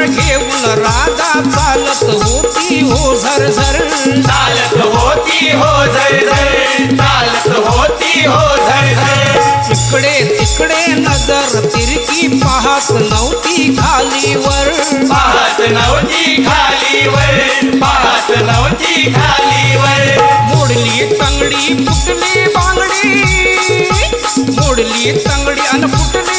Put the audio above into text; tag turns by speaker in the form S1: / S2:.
S1: हार घेऊन राधा चालत होती हो झर
S2: झर. चालत होती हो झर झर. चालत होती हो झर झर. तिकडे तिकडे नजर तिरकी पाहत नव्हती खालीवर.
S1: पाहत नव्हती खालीवर. पाहत नव्हती खालीवर.
S2: मोडली तंगडी फुटली बांगडी. मोडली तंगडी आणि फुटली